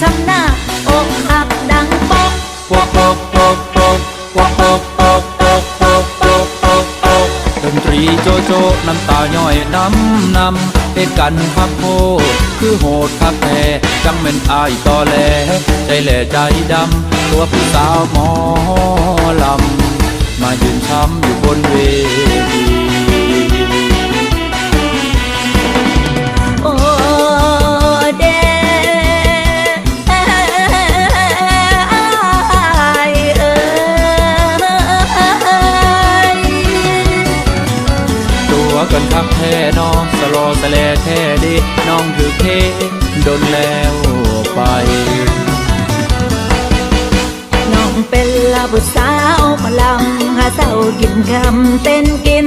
ทำหน้าอกหักดังปอกปอกปอกปอกปอกปอกปอกปอกปอกปอกปอกปอกปอกดนตรีโจโจน้ำตาย่อยน้ำนำเป็นกันพักโพคือโหดพักแท้จังเป็นอายต่อแหลใจแหล่ใจดำตัวผู้สาวหมอลำมายืนช้ำอยู่บนเวที กันพักแท้น้องสโลสแลแท้ดีน้องถือเคโดนแล้วไปน้องเป็นลาบุสาวมาลำหาเศร้ากินคำเต้นกิน